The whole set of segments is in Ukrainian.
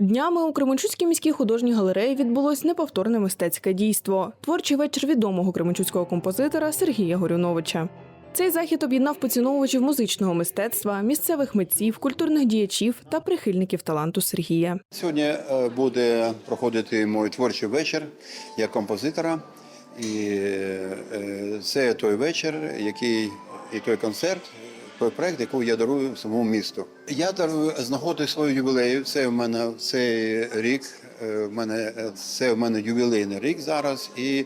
Днями у Кременчуцькій міській художній галереї відбулось неповторне мистецьке дійство творчий вечір відомого кременчуцького композитора Сергія Горюновича. Цей захід об'єднав поціновувачів музичного мистецтва, місцевих митців, культурних діячів та прихильників таланту Сергія. Сьогодні е, буде проходити мій творчий вечір як композитора. І е, це той вечір, який і той концерт, проект, який я дарую самому місту. Я дарую з нагоди свого ювілею. Це в мене цей рік. е, В мене е, це в мене ювілейний рік зараз, і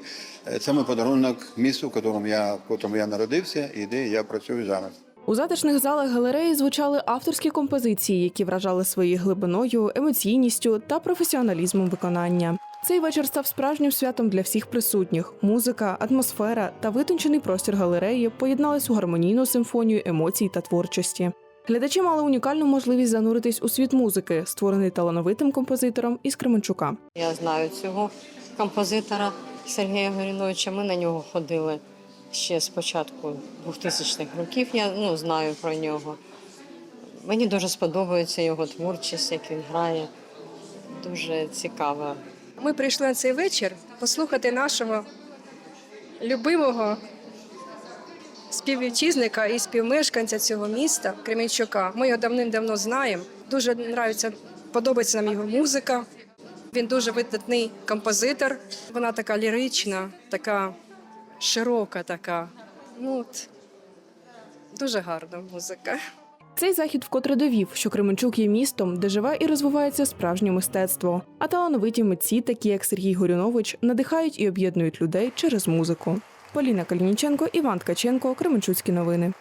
е, це мій подарунок місту, в якому я в якому я народився, і де я працюю зараз. У затишних залах галереї звучали авторські композиції, які вражали своєю глибиною, емоційністю та професіоналізмом виконання. Цей вечір став справжнім святом для всіх присутніх. Музика, атмосфера та витончений простір галереї поєднались у гармонійну симфонію емоцій та творчості. Глядачі мали унікальну можливість зануритись у світ музики, створений талановитим композитором із Кременчука. Я знаю цього композитора Сергія Горіновича. Ми на нього ходили ще з початку 2000-х років. Я ну, знаю про нього. Мені дуже сподобається його творчість, як він грає. Дуже цікаво. Ми прийшли на цей вечір послухати нашого любимого співвітчизника і співмешканця цього міста Кременчука. Ми його давним-давно знаємо. Дуже нравиться, подобається нам його музика. Він дуже видатний композитор. Вона така лірична, така широка, така. Ну, от, дуже гарна музика. Цей захід вкотре довів, що Кременчук є містом, де живе і розвивається справжнє мистецтво. А талановиті митці, такі як Сергій Горюнович, надихають і об'єднують людей через музику. Поліна Калініченко, Іван Ткаченко, Кременчуцькі новини.